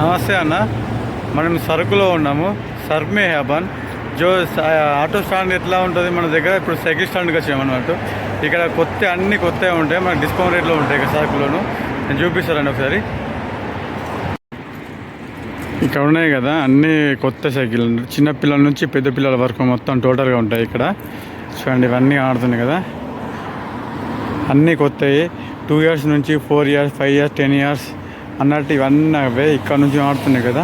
నమస్తే అన్న. మనం సరుకులో ఉన్నాము. సర్మే హ్యాబన్ జో ఆటో స్టాండ్ ఎట్లా ఉంటుంది? మన దగ్గర ఇప్పుడు సైకిల్ స్టాండ్కి వచ్చామన్నట్టు ఇక్కడ కొత్త అన్ని కొత్తవి ఉంటాయి. మనకి డిస్కౌంట్ రేట్లో ఉంటాయి ఇక్కడ సరుకులోను. నేను చూపిస్తానండి ఒకసారి. ఇక్కడ ఉన్నాయి కదా అన్ని కొత్త సైకిల్ చిన్న పిల్లల నుంచి పెద్ద పిల్లల వరకు మొత్తం టోటల్గా ఉంటాయి ఇక్కడ. చూడండి ఇవన్నీ ఆడుతున్నాయి కదా. అన్నీ కొత్తవి. టూ ఇయర్స్ నుంచి four years five years ten years. అన్నట్టు ఇవన్నీ అవే ఇక్కడ నుంచి ఆడుతున్నాయి కదా.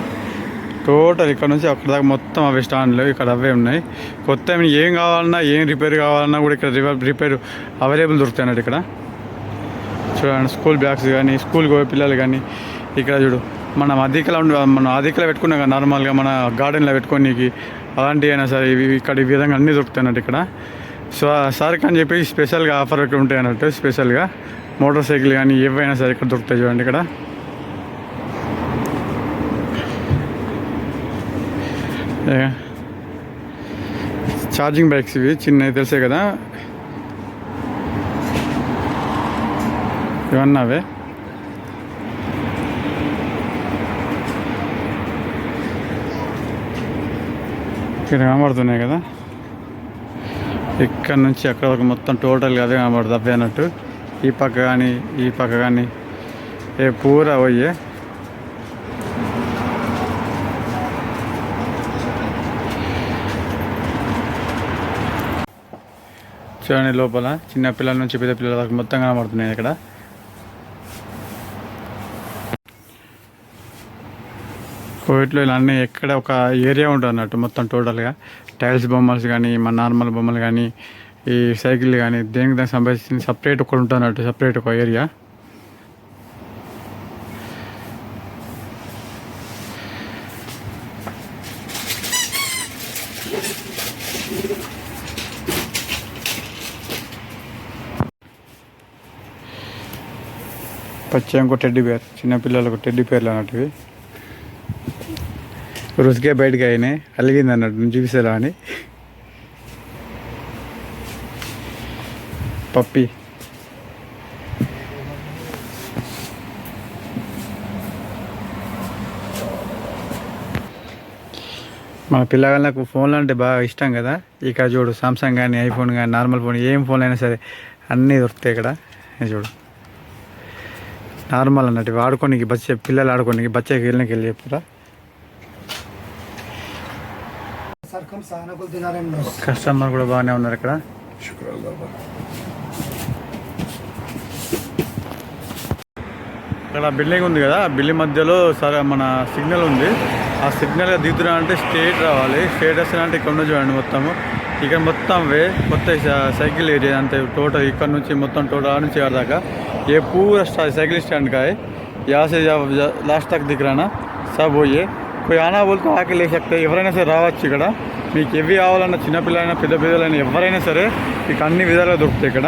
టోటల్ ఇక్కడ నుంచి అక్కడ దాకా మొత్తం అవే స్టాండ్లు ఇక్కడ అవే ఉన్నాయి. కొత్త ఏం కావాలన్నా ఏం రిపేర్ కావాలన్నా కూడా ఇక్కడ రిపేర్ రిపేర్ అవైలబుల్ దొరుకుతాయి అన్నట్టు ఇక్కడ. చూడండి స్కూల్ బ్యాగ్స్ కానీ స్కూల్కి పోయే పిల్లలు కానీ ఇక్కడ చూడు. మనం అధికలో ఉండి మనం అధికలో పెట్టుకున్నాం కదా నార్మల్గా మన గార్డెన్లో పెట్టుకోనికి అలాంటివి అయినా సరే ఇవి ఇక్కడ ఈ విధంగా అన్నీ దొరుకుతాయి అన్నట్టు ఇక్కడ. సో సార్కి అని చెప్పి స్పెషల్గా ఆఫర్ ఉంటాయి అన్నట్టు స్పెషల్గా మోటార్ సైకిల్ కానీ ఏవైనా సరే ఇక్కడ దొరుకుతాయి చూడండి ఇక్కడ. ఛార్జింగ్ బైక్స్ ఇవి చిన్నవి తెలిసే కదా? ఇవన్నీ అవే. ఇక్కడ కనబడుతున్నాయి కదా? ఇక్కడ నుంచి అక్కడ వరకు మొత్తం టోటల్గా అదే కనబడుతుంది అవే అన్నట్టు. ఈ పక్క కానీ ఈ పక్క కానీ ఏ పూరా పోయే. చూడండి లోపల. చిన్న పిల్లల నుంచి పెద్ద పిల్లల వరకు మొత్తం కనబడుతున్నాయి ఇక్కడ కోవిట్లో ఇలా అన్నీ ఎక్కడ ఒక ఏరియా ఉంటుంది అన్నట్టు మొత్తం టోటల్గా. టైల్స్ బొమ్మలు కానీ మన నార్మల్ బొమ్మలు కానీ ఈ సైకిల్ కానీ దేనికి దానికి సంబంధించిన సపరేట్ ఒకటి ఉంటుంది అన్నట్టు సపరేట్ ఒక ఏరియా. పచ్చ ఇంకో టెడ్డీ బేర్ చిన్నపిల్లలకు టెడ్డీ పేర్లు అన్నట్టువి. రుసికే బయటకు అయినాయి అలిగింది అన్నట్టు నుంచి చూపిస్తారా అని. పప్పి. మన పిల్లగాళ్ళకు ఫోన్లు అంటే బాగా ఇష్టం కదా. ఇక్కడ చూడు సామ్సంగ్ కానీ ఐఫోన్ కానీ నార్మల్ ఫోన్ ఏం ఫోన్ అయినా సరే అన్నీ దొరుకుతాయి ఇక్కడ. చూడు. నార్మల్ అన్నట్టు ఆడుకోనికి బచ్చే పిల్లలు ఆడుకోనికి బచ్చకి వెళ్ళినకి వెళ్ళి చెప్తారా? కస్టమర్ కూడా బాగానే ఉన్నారు ఇక్కడ. ఇక్కడ బిల్డింగ్ ఉంది కదా బిల్డింగ్ మధ్యలో సరే మన సిగ్నల్ ఉంది. ఆ సిగ్నల్ దిగుతున్నా అంటే స్టేట్ రావాలి. స్టేట్ వస్తున్నా అంటే ఇక్కడ చూడండి మొత్తము. ఇక్కడ మొత్తం వే కొత్త సైకిల్ ఏరియా అంతే టోటల్ ఇక్కడ నుంచి మొత్తం టోటల్ ఆ నుంచి దాకా. ఏ पूरा సైకిల్ స్టాండ్ కాయ. యాసేజ్ లాస్ట్ से जब సబ్ పోయే. दिख ఆనా बोलते ఆకి ले ఎవరైనా సరే రావచ్చు ఇక్కడ. మీకు ఎవి కావాలన్నా చిన్నపిల్లలైనా పెద్ద పిల్లలైనా ఎవరైనా సరే మీకు అన్ని విధాలుగా దొరుకుతాయి ఇక్కడ.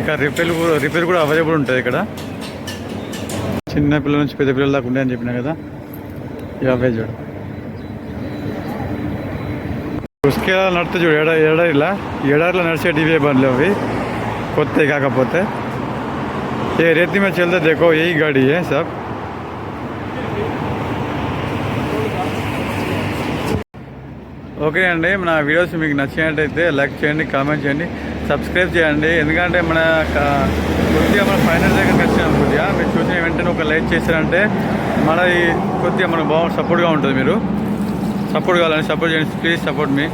ఇక రిపేర్ కూడా రిపేర్ కూడా అవైలబుల్ ఉంటుంది ఇక్కడ. చిన్న పిల్లల నుంచి పెద్ద పిల్లల దాకా అని చెప్పినా కదా? ఇక అవే చూడు. ఉసుకేలా నడితే చూడు ఎడ ఎడారిలా? ఎడారిలో నడిచే ఇవే బండ్లు అవి. కొత్త కాకపోతే. ఏ రేతి మీద చెల్తే దేకో ఏ గాడి ఏ సాబ్? ఓకే అండి మన వీడియోస్ మీకు నచ్చినట్టయితే లైక్ చేయండి కామెంట్ చేయండి సబ్స్క్రైబ్ చేయండి. ఎందుకంటే మన కొద్దిగా మన ఫైనల్ దగ్గరికి వచ్చినాం కొద్దిగా మీరు వెంటనే ఒక లైక్ చేశారంటే మన కొద్దిగా మనకు బాగా సపోర్ట్గా ఉంటుంది మీరు. సపోర్ట్ కావాలని సపోర్ట్ చేయండి. Please support me